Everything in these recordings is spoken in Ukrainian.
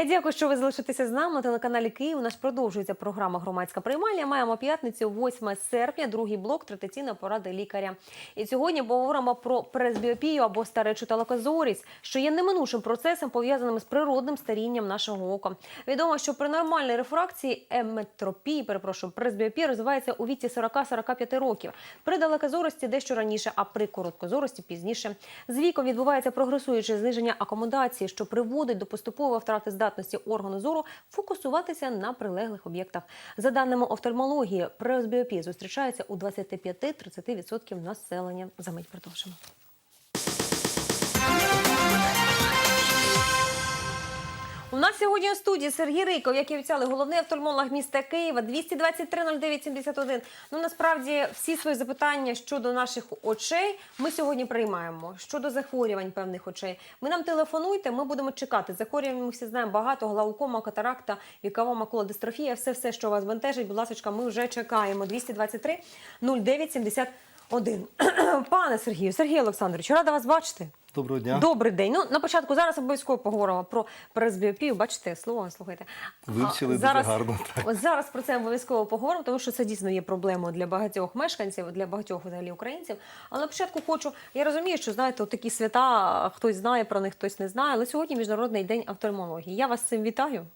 Я дякую, що ви залишитеся з нами на телеканалі Київ. У нас продовжується програма Громадська приймальня. Маємо п'ятницю, 8 серпня, другий блок традиційна порада лікаря. І сьогодні поговоримо про пресбіопію або старечу талакозорість, що є неминучим процесом, пов'язаним з природним старінням нашого ока. Відомо, що при нормальній рефракції еметропії, перепрошую, пресбіопія розвивається у віці 40-45 років. При далекозорості дещо раніше, а при короткозорості пізніше. З віком відбувається прогресуюче зниження акомодації, що приводить до поступової втрати здатності органу зору фокусуватися на прилеглих об'єктах. За даними офтальмології, пресбіопія зустрічається у 25-30% населення. За мить продовжимо. У нас сьогодні у студії Сергій Риков, як і обіцяли, головний офтальмолог міста Києва, 223 09 71. Ну насправді всі свої запитання щодо наших очей ми сьогодні приймаємо. Щодо захворювань певних очей. Ви нам телефонуйте, ми будемо чекати. Захворювань ми всі знаємо багато: глаукома, катаракта, вікова макулодистрофія, все, все, що вас бентежить. Будь ласка, ми вже чекаємо. 223 09 71. Пане Сергію, Сергій Олександрович, рада вас бачити. Доброго дня. Добрий день. Ну на початку зараз обов'язково поговоримо про пресбіопію. Бачите, слово слухайте. Вивчили А, дуже гарно, так. Зараз про це обов'язково поговоримо, тому що це дійсно є проблемою для багатьох мешканців, для багатьох взагалі українців. Але на початку хочу. Я розумію, що знаєте, такі свята, хтось знає про них, хтось не знає. Але сьогодні міжнародний день офтальмології. Я вас з цим вітаю.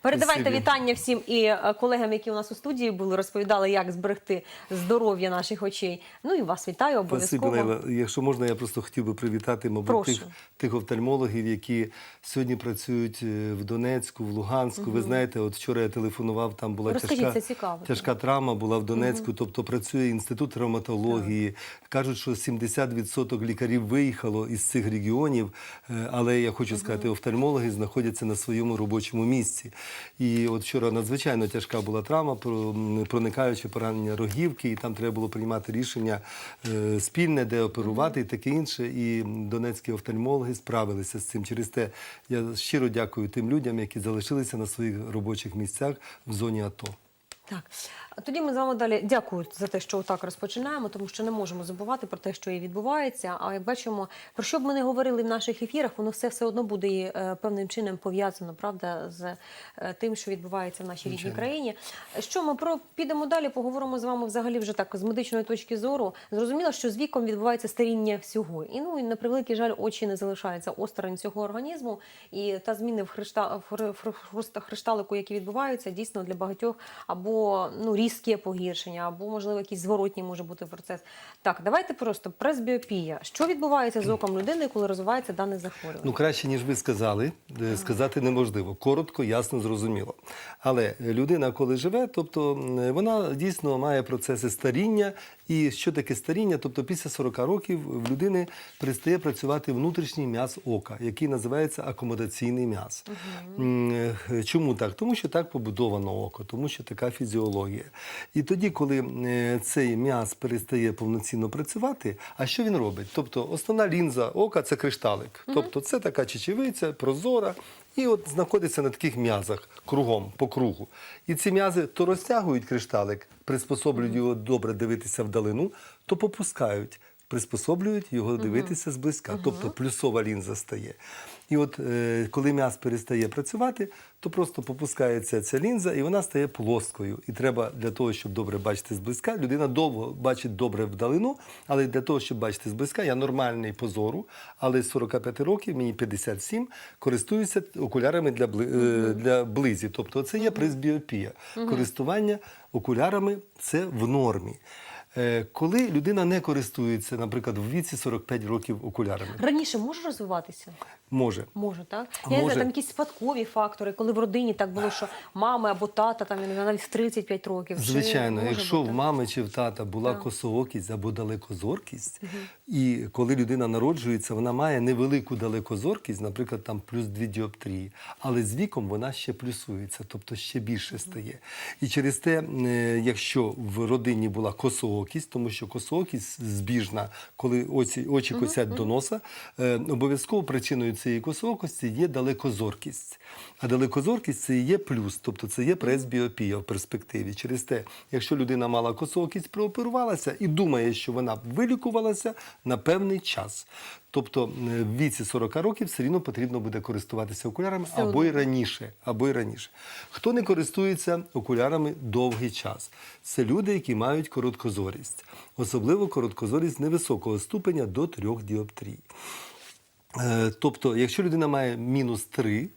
Передавайте Спасибі. вітання всім і е, колегам, які у нас у студії були, розповідали, як зберегти здоров'я наших очей. Ну і вас вітаю Спасибо, обов'язково. Лейла. Якщо можна, я просто хотів би привітати, мабуть, Прошу. тих, тих офтальмологів, які сьогодні працюють е, в Донецьку, в Луганську. Ви знаєте, от вчора я телефонував, там була Розкажіть, тяжка, цікаво. тяжка травма була в Донецьку, тобто працює інститут травматології. Кажуть, що 70% лікарів виїхало із цих регіонів, е, але я хочу сказати, офтальмологи знаходяться на своєму робочому місці. І от вчора надзвичайно тяжка була травма, про- м, поранення рогівки, і там треба було приймати рішення е, спільне, де оперувати і таке інше. І донецькі офтальмологи справилися з цим. Через те я щиро дякую тим людям, які залишилися на своїх робочих місцях в зоні АТО. Так, тоді ми з вами далі дякую за те, що отак розпочинаємо, тому що не можемо забувати про те, що і відбувається. А як бачимо, про що б ми не говорили в наших ефірах, воно все все одно буде і, е, певним чином пов'язано, правда, з е, тим, що відбувається в нашій рідній країні. Що ми про підемо далі? Поговоримо з вами взагалі вже так з медичної точки зору. Зрозуміло, що з віком відбувається старіння всього, і ну і на превеликий жаль, очі не залишаються осторонь цього організму. І та зміни в хришта в хришталику, які відбуваються, дійсно для багатьох або ну різке погіршення, або можливо якийсь зворотній може бути процес. Так, давайте просто пресбіопія. Що відбувається з оком людини, коли розвивається дане захворювання? Ну, краще, ніж ви сказали, е, сказати неможливо. Коротко, ясно, зрозуміло. Але людина, коли живе, тобто вона дійсно має процеси старіння. І що таке старіння? Тобто після 40 років в людини перестає працювати внутрішній м'яз ока, який називається акомодаційний м'яз. Е, Чому так? Тому що так побудовано око, тому що така фізіологія. І тоді, коли е, цей м'яз перестає повноцінно працювати, а що він робить? Тобто основна лінза ока це кришталик. Тобто це така чечевиця, прозора. І от знаходиться на таких м'язах кругом, по кругу. І ці м'язи то розтягують кришталик, приспособлюють його добре дивитися вдалину, то попускають, приспособлюють його дивитися зблизька. Тобто плюсова лінза стає. І от е, коли м'яз перестає працювати, то просто попускається ця лінза і вона стає плоскою. І треба для того, щоб добре бачити зблизька, людина довго бачить добре вдалину, але для того, щоб бачити зблизька, я нормальний по зору, але з 45 років, мені 57, користуюся окулярами для, е, для близі. Тобто це є пресбіопія. Користування окулярами це в нормі. Е, Коли людина не користується, наприклад, в віці 45 років окулярами, Раніше може розвиватися? може. Може, так? Я не знаю, там якісь спадкові фактори, коли в родині так було, що мами або тата, там, навіть в 35 років. Звичайно, може якщо бути? в мами чи в тата була Так. косоокість або далекозоркість, і коли людина народжується, вона має невелику далекозоркість, наприклад, там плюс дві діоптрії, але з віком вона ще плюсується, тобто ще більше стає. І через те, е, якщо в родині була косоокість, тому що косоокість збіжна, коли очі, очі косять до носа, е, обов'язково причиною цієї косоокості є далекозоркість. А далекозоркість це і є плюс, тобто це є пресбіопія в перспективі. Через те, якщо людина мала косоокість, прооперувалася і думає, що вона вилікувалася на певний час, Тобто е, в віці 40 років все рівно потрібно буде користуватися окулярами Все або й раніше, або й раніше. Хто не користується окулярами довгий час? Це люди, які мають короткозорість, особливо короткозорість невисокого ступеня до 3 діоптрій. Е, Тобто, якщо людина має мінус 3,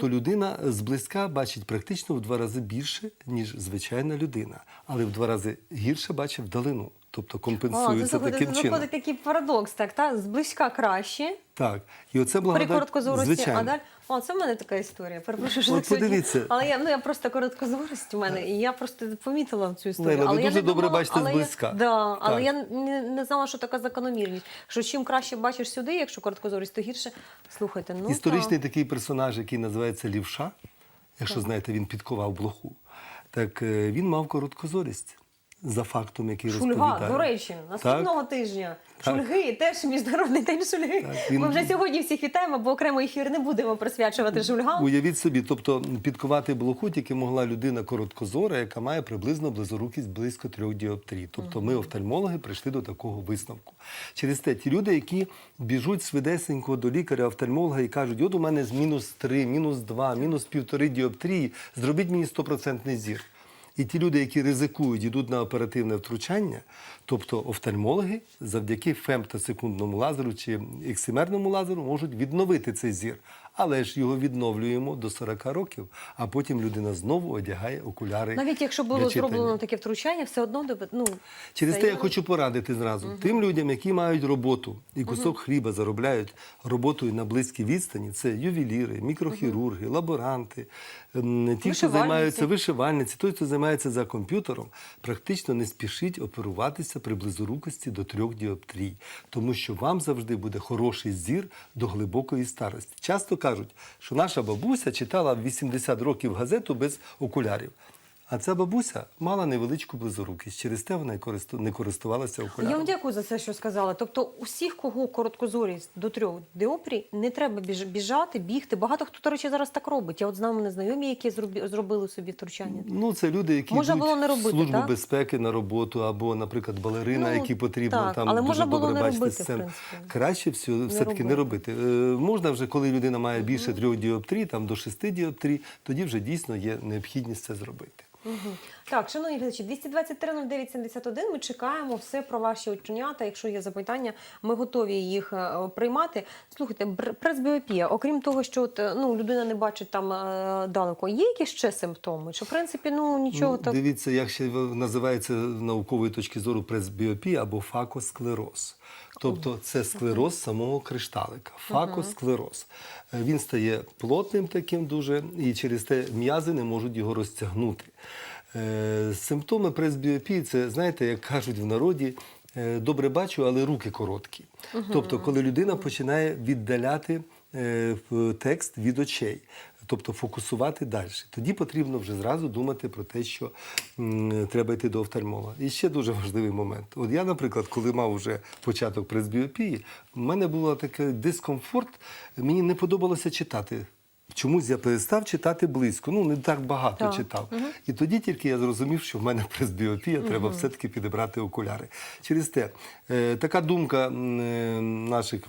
то людина зблизька бачить практично в два рази більше, ніж звичайна людина, але в два рази гірше бачить вдалину. Тобто А, це компенсується таким чином. виходить такий парадокс, так, та? зблизька краще, Так, і оце при короткозорості, а далі. О, це в мене така історія. Перепрошую, що От так сьогодні. подивіться. Але я, ну, я просто короткозорість у мене, і я просто помітила цю історію. Лейла, ви я дуже не добре думала, бачите але зблизька. Я, да, але я не, не знала, що така закономірність. Що чим краще бачиш сюди, якщо короткозорість, то гірше. Слухайте, ну Історичний так. такий персонаж, який називається Лівша, якщо знаєте, він підковав блоху. Так е, він мав короткозорість за фактом, який Шульга, розповідає. до речі, наступного тижня. Так. Шульги, теж міжнародний день шульги. Так, він- Ми вже сьогодні всіх вітаємо, бо окремо ефір не будемо присвячувати шульгам. Уявіть собі, тобто підковати блоху тільки могла людина короткозора, яка має приблизно близорукість близько трьох діоптрій. Тобто ми, офтальмологи, прийшли до такого висновку. Через те, ті люди, які біжуть швидесенько до лікаря-офтальмолога і кажуть, от у мене з мінус 3, мінус 2, мінус півтори діоптрії, зробіть мені 100% зір. І ті люди, які ризикують, йдуть на оперативне втручання, тобто офтальмологи завдяки фемтосекундному лазеру чи ексимерному лазеру можуть відновити цей зір. Але ж його відновлюємо до 40 років, а потім людина знову одягає окуляри. Навіть якщо було зроблено таке втручання, все одно ну, Через це те я хочу порадити зразу тим людям, які мають роботу і кусок хліба заробляють роботою на близькій відстані. Це ювеліри, мікрохірурги, лаборанти, ем, ті, хто займаються вишивальниці, той, хто займається за комп'ютером, практично не спішить оперуватися при близорукості до трьох діоптрій, тому що вам завжди буде хороший зір до глибокої старості. Часто кажуть, що наша бабуся читала в 80 років газету без окулярів. А ця бабуся мала невеличку близорукість. Через те вона не користувалася Я вам дякую за це, що сказали. Тобто, усіх, кого короткозорість до трьох діопрій, не треба біжати, бігти. Багато хто, до речі, зараз так робить. Я от знаю мене знайомі, які зробили собі втручання. Ну, це люди, які Можна йдуть було не робити, службу так? безпеки на роботу, або, наприклад, балерина, Ну, які потрібно так, там але дуже можна було добре не бачити робити, в принципі. Краще все, все-таки не робити. Е, можна вже, коли людина має більше трьох діоптрій, там до шести діоптрій, тоді вже дійсно є необхідність це зробити. Мгм. Так, шановні глядачі, 223-09-71, Ми чекаємо все про ваші оченята. Якщо є запитання, ми готові їх е, приймати. Слухайте, пресбіопія, окрім того, що от, е, ну, людина не бачить там е, далеко, є якісь ще симптоми? Чи в принципі ну нічого Ну, так? Дивіться, як ще називається з наукової точки зору пресбіопія або факосклероз. Тобто це склероз самого кришталика. Факосклероз. Він стає плотним таким дуже, і через те м'язи не можуть його розтягнути. Е, Симптоми пресбіопії це, знаєте, як кажуть в народі, е, добре бачу, але руки короткі. Тобто, коли людина починає віддаляти е, текст від очей, тобто фокусувати далі. Тоді потрібно вже зразу думати про те, що м, треба йти до офтальмолога. І ще дуже важливий момент. От я, наприклад, коли мав вже початок пресбіопії, в мене був такий дискомфорт, мені не подобалося читати. Чомусь я перестав читати близько, ну не так багато Так. читав. І тоді тільки я зрозумів, що в мене пресбіопія, треба все-таки підібрати окуляри. Через те, е, така думка е, наших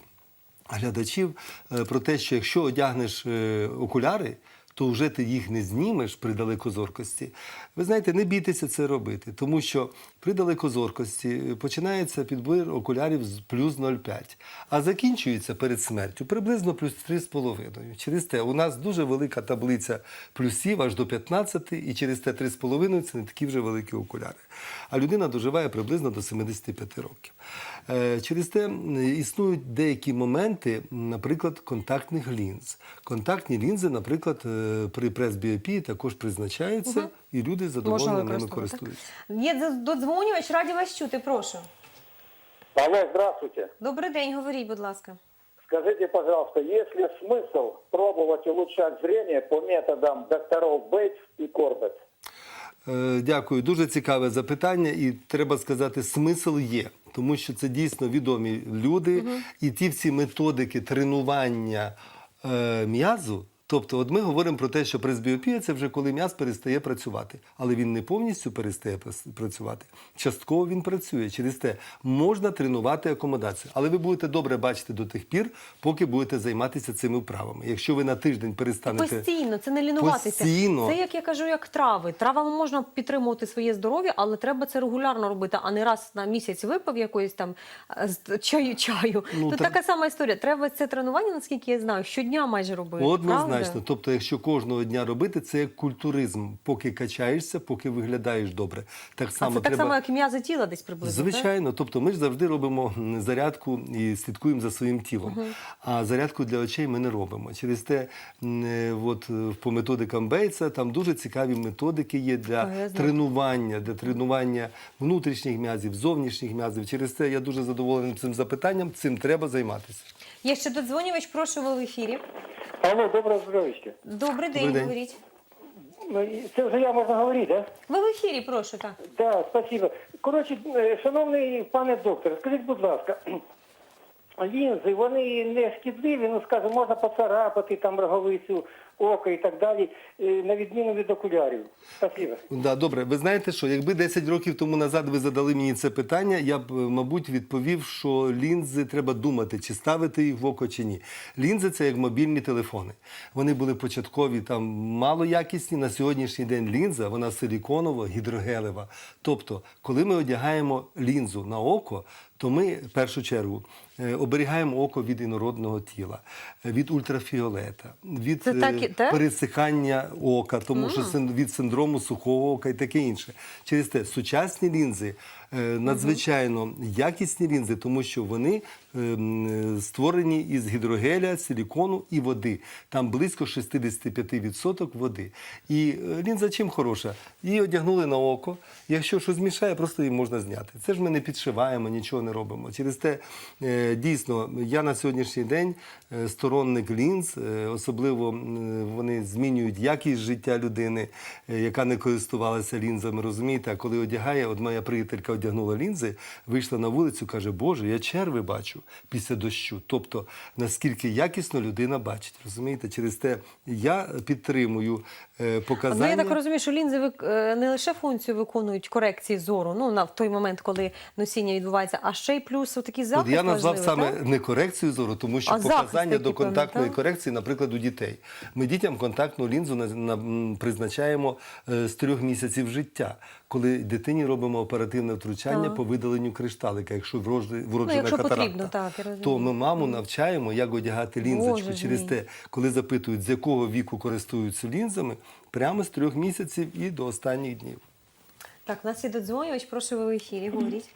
глядачів е, про те, що якщо одягнеш е, окуляри, то вже ти їх не знімеш при далекозоркості. Ви знаєте, не бійтеся це робити, тому що при далекозоркості е, починається підбір окулярів з плюс 0,5, а закінчується перед смертю приблизно плюс 3,5. Через те у нас дуже велика таблиця плюсів аж до 15, і через те 3,5 це не такі вже великі окуляри. А людина доживає приблизно до 75 років. Е, Через те існують деякі моменти, наприклад, контактних лінз. Контактні лінзи, наприклад, е, при пресбіопії також призначаються, і люди задоволено ними користуються. Є додзвонювач, раді вас чути, прошу. Алло, здравствуйте. Добрий день, говоріть, будь ласка. Скажите, пожалуйста, есть ли смысл пробовать улучшать зрение по методам докторов Бейтс и Корбет? Е, Дякую, дуже цікаве запитання, і треба сказати, смисл є, тому що це дійсно відомі люди, і ті всі методики тренування е, м'язу. Тобто, от ми говоримо про те, що пресбіопія це вже коли м'яз перестає працювати, але він не повністю перестає працювати. Частково він працює. Через те можна тренувати акомодацію. Але ви будете добре бачити до тих пір, поки будете займатися цими вправами. Якщо ви на тиждень перестанете Постійно, це не лінуватися. Постійно. Це як я кажу, як трави. Травами можна підтримувати своє здоров'я, але треба це регулярно робити, а не раз на місяць випив якоїсь там е, чаю чаю. Ну, Тут так- така сама історія. Треба це тренування, наскільки я знаю, щодня майже робити. Однозначно. Правда? Тобто, якщо кожного дня робити, це як культуризм. Поки качаєшся, поки виглядаєш добре. Так А само це так само, як м'язи тіла десь приблизно. так? Звичайно, тобто ми ж завжди робимо зарядку і слідкуємо за своїм тілом. А зарядку для очей ми не робимо. Через те, от е, по методикам Бейтса там дуже цікаві методики є для А, тренування, для тренування внутрішніх м'язів, зовнішніх м'язів. Через те я дуже задоволений цим запитанням. Цим треба займатися. Є ще додзвонювач, прошу ви в ефірі. Алло, доброго здоров'я. Добрий день, день. говоріть. Ну, Це вже я можна говорити, так? Ви в ефірі, прошу, так. Так, спасибо. Коротше, е, шановний пане доктор, скажіть, будь ласка, лінзи, вони не шкідливі, ну скажімо, можна поцарапати там роговицю, око і так далі, е, на відміну від окулярів. Спасибо. Да, добре, ви знаєте що, якби 10 років тому назад ви задали мені це питання, я б, е, мабуть, відповів, що лінзи треба думати, чи ставити їх в око, чи ні. Лінзи це як мобільні телефони. Вони були початкові, там малоякісні. На сьогоднішній день лінза, вона силіконова, гідрогелева. Тобто, коли ми одягаємо лінзу на око, то ми в першу чергу оберігаємо око від інородного тіла, е, від ультрафіолета, від так е, так? пересихання ока, тому що син- від синдрому сухого ока і таке інше. Через те сучасні лінзи е, надзвичайно якісні лінзи, тому що вони е, м, е, створені із гідрогеля, силікону і води. Там близько 65% води. І е, лінза чим хороша? Її одягнули на око. Якщо щось змішає, просто її можна зняти. Це ж ми не підшиваємо, нічого не робимо. Через те, е, дійсно, я на сьогоднішній день е, сторонник лінз, е, особливо вони змінюють якість життя людини, е, яка не користувалася лінзами, розумієте? А коли одягає, от моя приятелька одягнула лінзи, вийшла на вулицю, каже, Боже, я черви бачу після дощу. Тобто, наскільки якісно людина бачить, розумієте? Через те я підтримую е, Ну, показання. я так розумію, що лінзи е, не лише функцію виконують корекції зору, ну на в той момент, коли носіння відбувається, а ще й плюс такий От я назвав саме так? не корекцію зору, тому що А показання до контактної так? корекції, наприклад, у дітей. Ми дітям контактну лінзу на, призначаємо е, з трьох місяців життя, коли дитині робимо оперативне втручання Так. по видаленню кришталика, якщо вроджена Ну, якщо катаракта. потрібно, так, я то ми маму навчаємо, як одягати лінзочку. Боже Через мій. те, коли запитують, з якого віку користуються лінзами, прямо з трьох місяців і до останніх днів. Так, у нас є додзвонювач, прошу ви в ефірі, говоріть.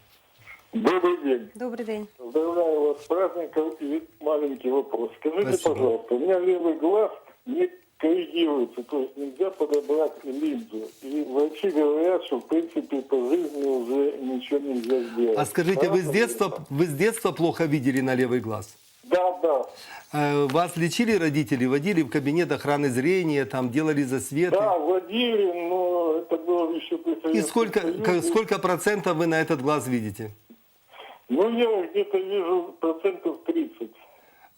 Добрый день. Добрий день. Поздравляю вас с праздником и маленький вопрос. Скажите, Спасибо. пожалуйста, у меня левый глаз не коррегируется, то есть нельзя подобрать линзу. И врачи говорят, что в принципе по жизни уже ничего нельзя сделать. А скажите, вы с детства, вы с детства плохо видели на левый глаз? Да, да. Э, Вас лечили родители, водили в кабинет охраны зрения, там делали засветы? Да, водили, но это было еще при И сколько, Союзе. сколько процентов вы на этот глаз видите? Ну, я где-то вижу процентов 30.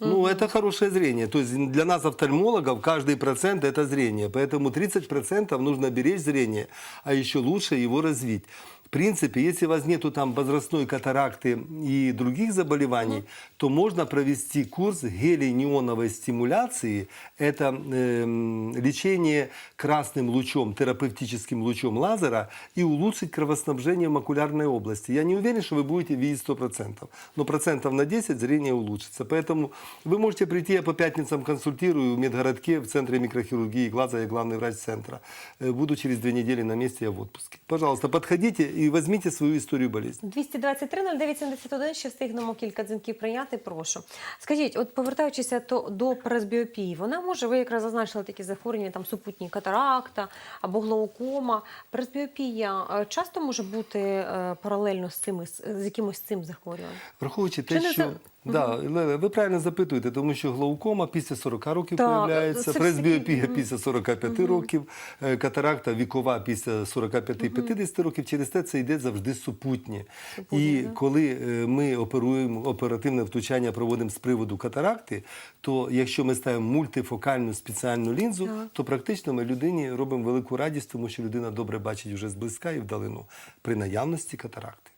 Ну, это хорошее зрение. То есть для нас, офтальмологов, каждый процент – это зрение. Поэтому 30% нужно беречь зрение, а еще лучше его развить. В принципе, если у вас нету там возрастной катаракты и других заболеваний, то можно провести курс гелий-неоновой стимуляции. Это эм, лечение красным лучом, терапевтическим лучом лазера и улучшить кровоснабжение в макулярной области. Я не уверен, что вы будете видеть 100%, но процентов на 10 зрение улучшится. Поэтому вы можете прийти, я по пятницам консультирую в медгородке, в центре микрохирургии глаза, я главный врач центра. Э, Буду через две недели на месте, я в отпуске. Пожалуйста, подходите и візьміть свою історію болезні. 223 0971, ще встигнемо кілька дзвінків прийняти, прошу. Скажіть, от повертаючися то, до пресбіопії, вона може, ви якраз зазначили такі захворювання, там супутні катаракта або глаукома. Пресбіопія часто може бути е, паралельно з, цими, з якимось цим захворюванням? Враховуючи те, що Да, Леле, ви правильно запитуєте, тому що глаукома після 40 років Так, появляється, це пресбіопія все-таки, після 45 років, е, катаракта вікова після 45-50 років. Через те це йде завжди супутнє. І коли е, ми оперуємо оперативне втручання, проводимо з приводу катаракти, то якщо ми ставимо мультифокальну спеціальну лінзу, то практично ми людині робимо велику радість, тому що людина добре бачить вже зблизька і вдалину при наявності катаракти.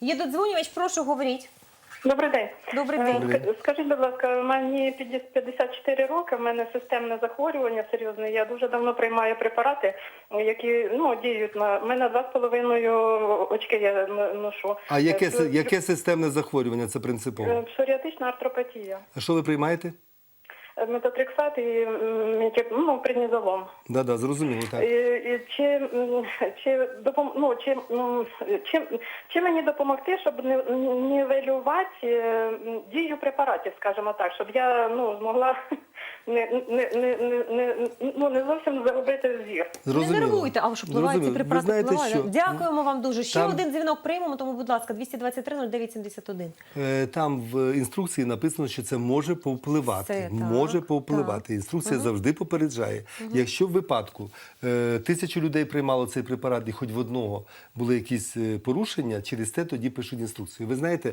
Є додзвонювач, прошу говоріть. Добрий день. Добрий Е, день. Скажіть, будь ласка, мені 50 54 роки, в мене системне захворювання серйозне. Я дуже давно приймаю препарати, які ну діють на в мене два з половиною очки. Я ношу. А яке, Е, яке системне захворювання? Це принципово. е, Псоріатична артропатія. А що ви приймаєте? Метотрексат і ну, преднізолом. Да, да, зрозуміло, так. І, і чи, чи, допом, ну, чи, чи, чи мені допомогти, щоб нівелювати е, дію препаратів, скажімо так, щоб я ну, змогла не, не, не, не, не, ну, не зовсім загубити зір. Зрозуміло. Не нервуйте, а що впливають ці Зрозуміло. препарати? Ви знаєте, впливають? що Дякуємо вам дуже. Ще Там- один дзвінок приймемо, тому, будь ласка, 223 0971. Е, Там в інструкції написано, що це може повпливати. Це так, може повпливати. Інструкція завжди попереджає. Якщо в випадку е, тисячу людей приймало цей препарат, і хоч в одного були якісь е, порушення, через те тоді пишуть інструкцію. Ви знаєте,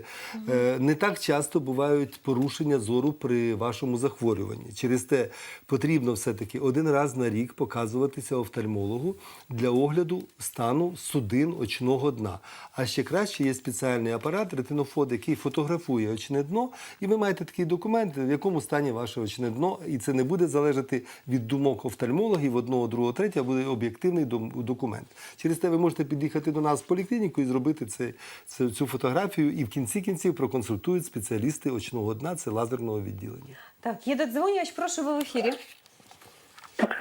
е, не так часто бувають порушення зору при вашому захворюванні. Через те потрібно все-таки один раз на рік показуватися офтальмологу для огляду стану судин очного дна. А ще краще є спеціальний апарат ретинофод, який фотографує очне дно, і ви маєте такий документ, в якому стані ваше очне дно, і це не буде залежати від думок офтальмологів одного, другого, третього, а буде об'єктивний документ. Через те ви можете під'їхати до нас в поліклініку і зробити це, це, цю фотографію, і в кінці кінців проконсультують спеціалісти очного дна, це лазерного відділення. Так, є додзвонювач, прошу ви в ефірі.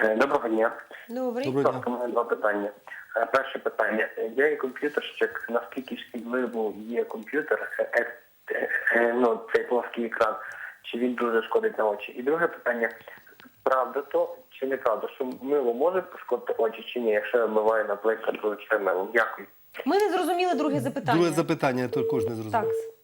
Е, Доброго дня. Добрий. Доброго ласка, у мене два питання. Е, Перше питання. Я є комп'ютерщик, наскільки шкідливо є комп'ютер, е, ну, цей плоский екран, чи він дуже шкодить на очі? І друге питання. Правда то чи неправда, що мило може пошкодити очі чи ні, якщо я вмиваю, наприклад, милом? Дякую. Ми не зрозуміли друге запитання. Друге запитання я також не зрозумів. Так.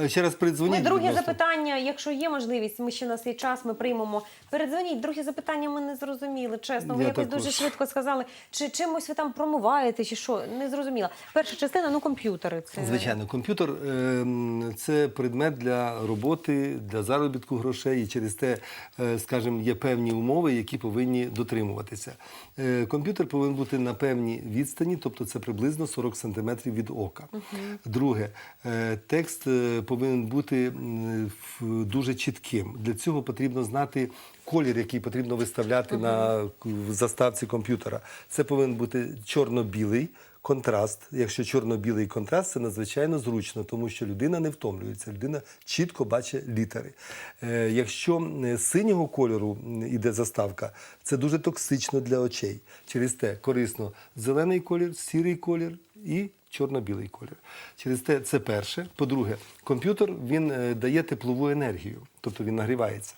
Е, Ще раз передзвоніть. Ми друге ласка. запитання, якщо є можливість, ми ще на цей час ми приймемо. Передзвоніть. Друге запитання ми не зрозуміли. Чесно, ви Я якось також. дуже швидко сказали, чи чимось ви там промиваєте, чи що. Не зрозуміла. Перша частина, ну комп'ютери. Це Звичайно, комп'ютер ем, це предмет для роботи, для заробітку грошей, і через те, е, скажімо, є певні умови, які повинні дотримуватися. Е, Комп'ютер повинен бути на певній відстані, тобто це приблизно 40 см від ока. Друге, е, текст повинен бути дуже чітким. Для цього потрібно знати колір, який потрібно виставляти на к- в заставці комп'ютера. Це повинен бути чорно-білий. Контраст, якщо чорно-білий контраст, це надзвичайно зручно, тому що людина не втомлюється, людина чітко бачить літери. Е, якщо синього кольору іде заставка, це дуже токсично для очей. Через те корисно зелений колір, сірий колір і чорно-білий колір. Через те це перше. По-друге, комп'ютер він е, дає теплову енергію, тобто він нагрівається.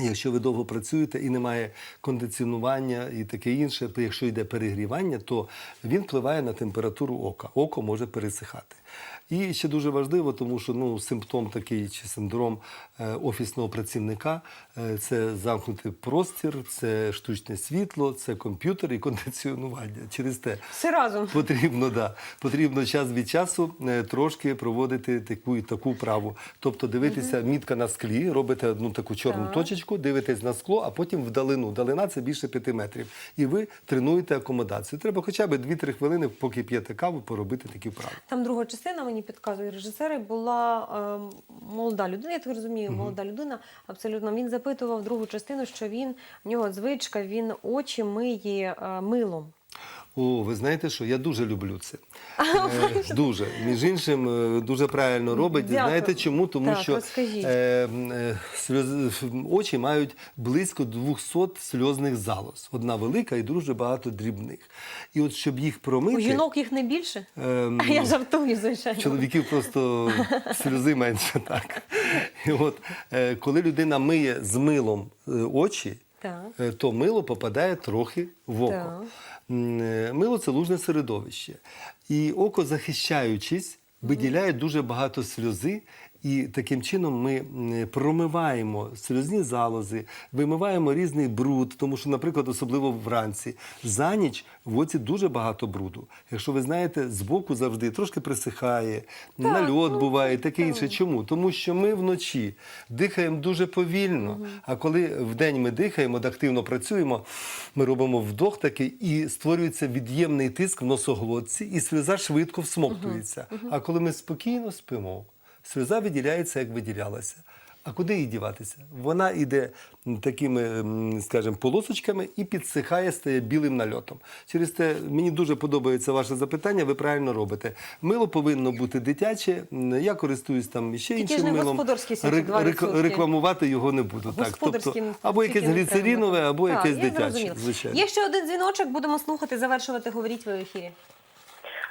Якщо ви довго працюєте і немає кондиціонування і таке інше, якщо йде перегрівання, то він впливає на температуру ока. Око може пересихати. І ще дуже важливо, тому що ну, симптом такий чи синдром е, офісного працівника е, це замкнутий простір, це штучне світло, це комп'ютер і кондиціонування. Через те Все разом. Потрібно, да. Потрібно час від часу е, трошки проводити таку і таку вправу. Тобто дивитися мітка на склі, робите одну таку чорну Так. точечку, дивитесь на скло, а потім вдалину. Далина це більше п'яти метрів. І ви тренуєте акомодацію. Треба хоча б 2-3 хвилини, поки п'єте каву, поробити такі вправи. Там друга частина, мені підказує режисери, була е, молода людина, я так розумію, молода людина. Абсолютно він запитував другу частину, що він в нього звичка, він очі миє е, милом. О, ви знаєте що? Я дуже люблю це. Е, дуже. Між іншим, е, дуже правильно робить. Дякую. Знаєте чому? Тому Так, що розкажіть. е, е, сльоз- очі мають близько 200 сльозних залоз. Одна велика і дуже багато дрібних. І от щоб їх промити. У жінок їх не більше? ем, А я жартую, звичайно. Чоловіків просто сльози менше, так. І от е, коли людина миє з милом е, очі, Так. е, то мило попадає трохи в око. Так. Е, Мило це лужне середовище. І око, захищаючись, виділяє дуже багато сльози. І таким чином ми промиваємо сльозні залози, вимиваємо різний бруд, тому що, наприклад, особливо вранці, за ніч в оці дуже багато бруду. Якщо ви знаєте, збоку завжди трошки присихає, нальот ну, буває, таке інше. Чому? Тому що ми вночі дихаємо дуже повільно. А коли вдень ми дихаємо, активно працюємо, ми робимо вдох такий і створюється від'ємний тиск в носоглотці, і сльоза швидко всмоктується. А коли ми спокійно спимо, сльоза виділяється, як виділялася. А куди їй діватися? Вона йде такими, скажімо, полосочками і підсихає, стає білим нальотом. Через те мені дуже подобається ваше запитання. Ви правильно робите. Мило повинно бути дитяче. Я користуюсь там ще Тільки іншим не милом. господарські рекламувати його не буду. Так, тобто, або якесь гліцерінове, або Так, якесь дитяче. Звичайно. Є ще один дзвіночок, будемо слухати, завершувати. Говоріть ви в ефірі.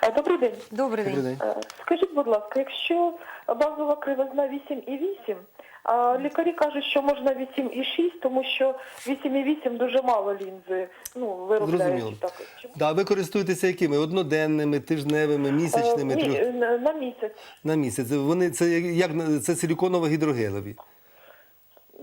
Е, Добрий день. Добрий день. Добрий день. Е, Скажіть, будь ласка, якщо базова кривизна 8,8, а лікарі кажуть, що можна 8,6, тому що 8,8 дуже мало лінзи ну, виробляють. Зрозуміло. Так, Чи- Да, ви користуєтеся якими? Одноденними, тижневими, Е, місячними, Ні, трьох е, на на місяць. на місяць. Вони це як це силіконово-гідрогелеві.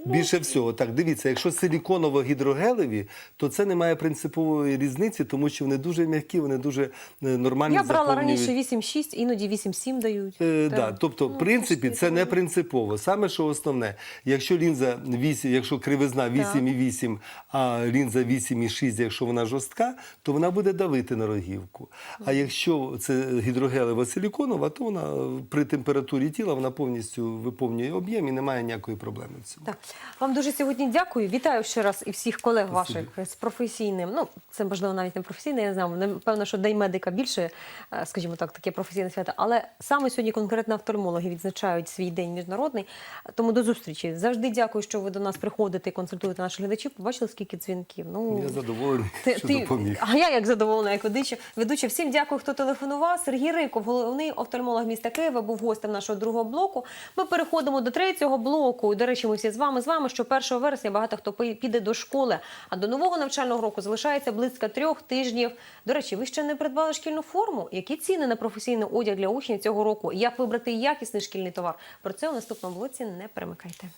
Більше всього, так дивіться, якщо силіконово-гідрогелеві, то це не має принципової різниці, тому що вони дуже м'які, вони дуже е, нормально Я брала заповнюють. раніше 8,6, іноді 8,7 дають. Е, Так. да, тобто, Ну, в принципі, це не принципово. Саме що основне, якщо лінза 8, якщо кривизна 8,8, а лінза 8,6, якщо вона жорстка, то вона буде давити на рогівку. А якщо це гідрогелева силіконова, то вона е, при температурі тіла вона повністю виповнює об'єм і немає ніякої проблеми в цьому. Так, вам дуже сьогодні дякую. Вітаю ще раз і всіх колег ваших з професійним. Ну, це можливо навіть не професійне, я не знаю. Напевно, що День медика більше, е, скажімо так, таке професійне свято. Але саме сьогодні конкретно офтальмологи відзначають свій день міжнародний. Тому до зустрічі. Завжди дякую, що ви до нас приходите і консультуєте наших глядачів. Побачили, скільки дзвінків. Ну Я задоволений, ти, що ти- допоміг. А я як задоволена, як ведуча. Ведуча, всім дякую, хто телефонував. Сергій Риков, головний офтальмолог міста Києва, був гостем нашого другого блоку. Ми переходимо до третього блоку. До речі, ми всі з вами з вами, що 1 вересня багато хто піде до школи, а до нового навчального року залишається близько трьох тижнів. До речі, ви ще не придбали шкільну форму? Які ціни на професійний одяг для учнів цього року? Як вибрати якісний шкільний товар? Про це у наступному блоці не перемикайте.